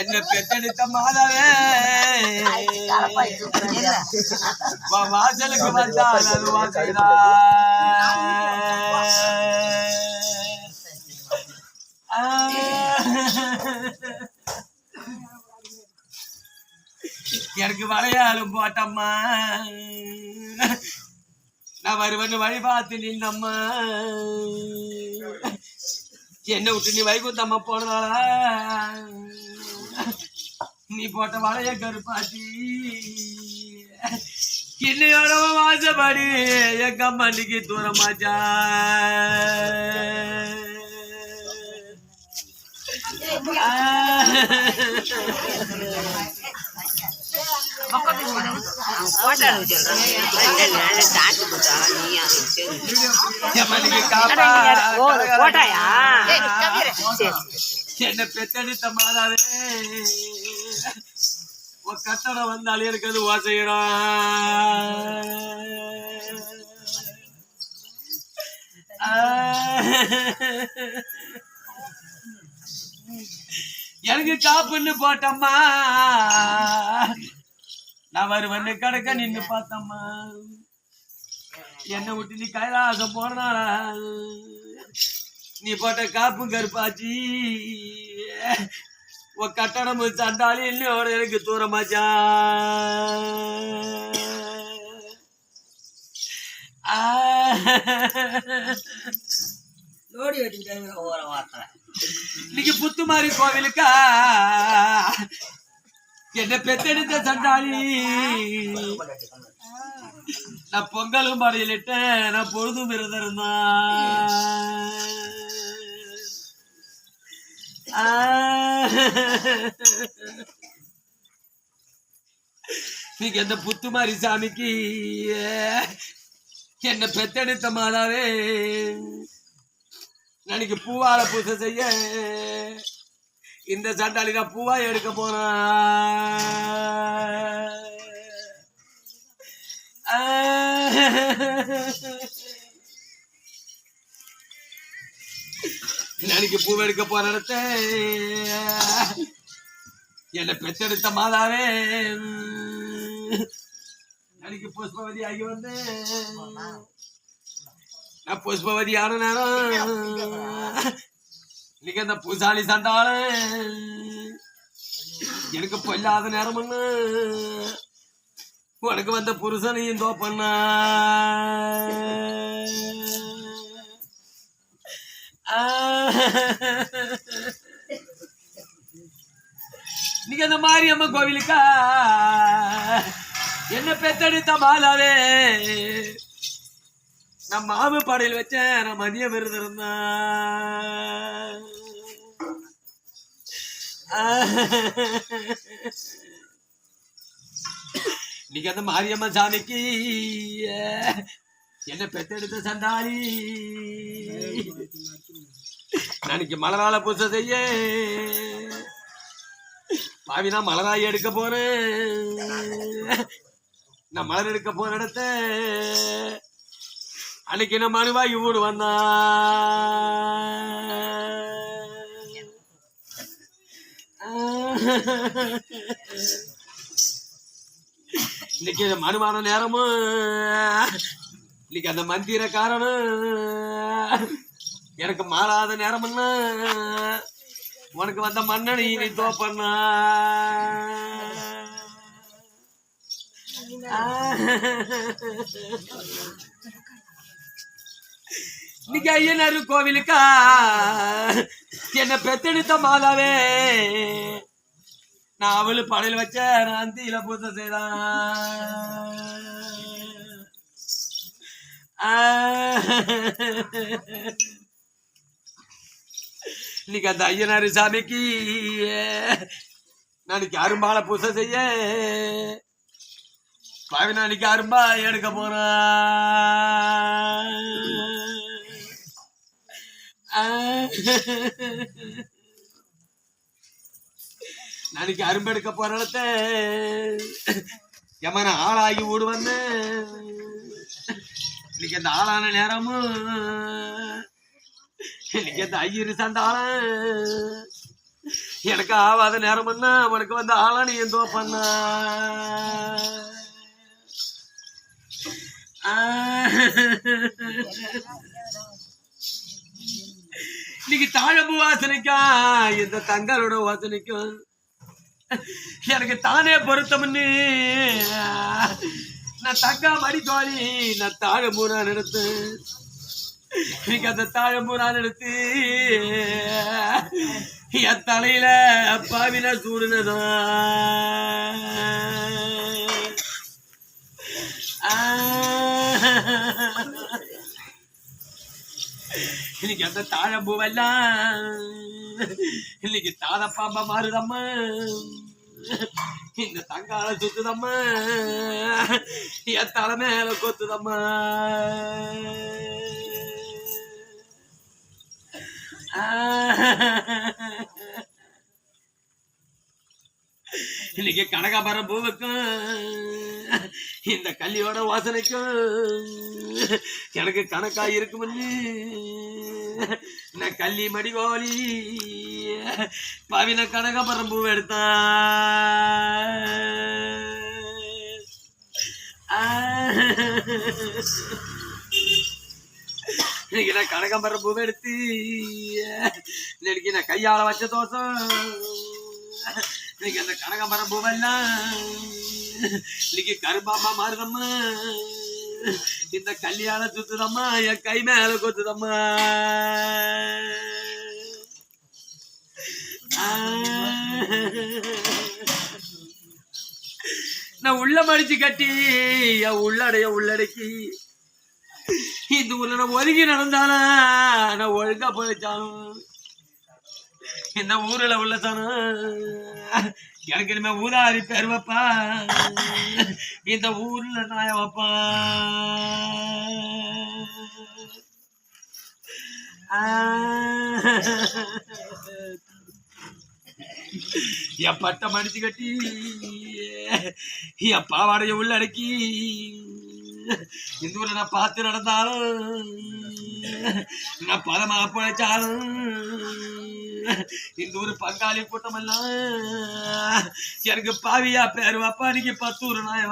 என்ன பெத்தெடுத்த மாதாவே? வாசலுக்கு வந்தால் அது வாசலா எனக்கு வளையாலும் போட்டம்மா. நான் வருவன்னு வழி பார்த்து நின்னம்மா. என்ன விட்டு நீ வைகுந்தம்மா போனதாளா நீ போட்ட வளைய கருப்பாத்தி என்னையோட வாசப்படி எங்க அம்மாண்டிக்கு தூரமாச்சா. எம்மனுக்கு காப்பா என்ன பெத்தெடுத்த மாதாவே உன் கட்டணம் வந்தாலே எனக்கு அது ஓசையிடும் எனக்கு காப்புன்னு போட்டம்மா. நான் வருவன்னு கடக்க நின்னு பார்த்தம்மா. என்னை விட்டு நீ கைலாசம் போனாளா நீ போட்ட காப்பு கருப்பாச்சி. உன் கட்டணம் சண்டாளி இன்னோட எனக்கு தூரமாச்சா. லோடி வெட்டிக்கிட்டாங்க ஓர வார்த்தை. இன்னைக்கு புத்துமாரி கோவிலுக்கா? என்ன பெத்தெடுத்த சண்டாளி. நான் பொங்கலும் படையிலிட்டேன் நான் பொழுதும் விரதம் இருந்தான் ஆ. நீங்க எந்த புத்துமாரி சாமிக்கு என்ன பெத்தெடுத்த மாதாவே. நாளைக்கு பூவால பூசை செய்ய இந்த சண்டாளி நான் பூவா எடுக்க போறேன் நாளைக்கு பூ எடுக்க போற இடத்த என்னை பெற்றெடுத்த மாதாவே. நாளைக்கு புஷ்பவதி ஆகி வந்தேன் நான் புஷ்பவதி ஆன நேரம் இன்னைக்கு அந்த பூசாலி சண்டாள. எனக்கு பொல்லாத நேரம் ஒண்ணு உனக்கு வந்த புருஷனையும் தோப்பண்ணா இன்னைக்கு அந்த மாரியம்மன் கோவிலுக்கா? என்ன பெத்தெடுத்த மாலாவே? நான் மாவு பாடையில் வச்சேன் நான் மதிய விருது இருந்தேன் இன்னைக்கு அந்த மாரியம்மன் சாமிக்கு என்ன பெத்தெடுத்த சண்டாளி? நாளைக்கு மலரால பூசை செய்ய. பாவி நான் மலராய் எடுக்க போறேன். நான் மலர் எடுக்க போற இடத்த அன்னைக்கு என்ன மனுவா? இவரு வந்தா. இன்னைக்கு மனுவான நேரமும் இன்னைக்கு அந்த மந்திர காரணம் எனக்கு மாறாத நேரம்னா உனக்கு வந்த மன்னனை நீ தோப்பண்ணா இன்னைக்கு ஐயனாரு கோவிலுக்கா? என்ன பெத்தெடுத்த மாதாவே. நான் அவளு படையில் வச்ச நான் தீல பூசை செய்தான். இன்னைக்கு அந்த ஐயனாரு சாமிக்கு நாளைக்கு அரும்பால பூசை செய்ய பாவி நாளைக்கு அரும்பா எடுக்க போறேன். நாளைக்கு அரும்பு எடுக்க போற இடத்த எமன ஆளாகி ஓடு வந்தேன் இன்னைக்கு அந்த ஆளான நேரமும் இன்னைக்கு அந்த ஐயரு சண்டாளன் எனக்கு ஆவாத நேரம் பண்ணா அவனுக்கு வந்து ஆளானி எந்தோ பண்ணா. இன்னைக்கு தாழம்பு வாசனைக்கும் இந்த தங்களோட வாசனைக்கும். எனக்கு தானே பொருத்தம்னு. நான் தங்கா மடி தோழி நான் தாழம்பு நான் எடுத்து இன்னைக்கு அந்த தாழம்பு நான் எடுத்து என் தலையில பாவின சூடுனதா. இன்னைக்கு அந்த தாழம்பூவெல்லாம் இன்னைக்கு தாதப்பாம்பா மாறுதம்மா. இந்த தங்கால சுத்துதம்மா. என் தலை மேல கொத்துதம்மா. இன்னைக்கு கனகாபரம் பூவுக்கும் இந்த கல்லியோட வாசனைக்கும் எனக்கு கணக்கா இருக்கும்னு நான் கள்ளி மடிகோலி பாவின கனகாபரம் பூவை எடுத்தான் இன்னைக்கு நான் கனகாம்பரம் பூவை எடுத்து இன்னைக்கு நான் கையால வச்ச தோசம் இன்னைக்கு அந்த கனகாம்பரம் பூவெல்லாம் இன்னைக்கு கரும்பாமா மாறுதம்மா. இந்த கல்யாண சுத்துதம்மா என் கை மேல கொத்துதம்மா. நான் உள்ள மடிச்சு கட்டி என் உள்ளடைய உள்ளடக்கி இந்த ஊர்ல நான் ஒதுங்கி நடந்தானா நான் ஒழுங்கா போயிச்சாலும் இந்த ஊர்ல உள்ள சனம் எனக்கு இனிமே ஊதாரி பேர் வைப்பா இந்த ஊர்ல நாய வைப்பா என் பட்டை மடிச்சு கட்டி என் பாவாடைய உள்ள அடக்கி இந்த ஊர்ல நான் பார்த்து நடந்தாலும் நான் பதமாக பிழைச்சாலும் இந்த ஒரு பங்காளி கூட்டம் எல்லாம் எனக்கு பாவியா பேர். வாப்பா நீங்க பத்து ஒரு நாய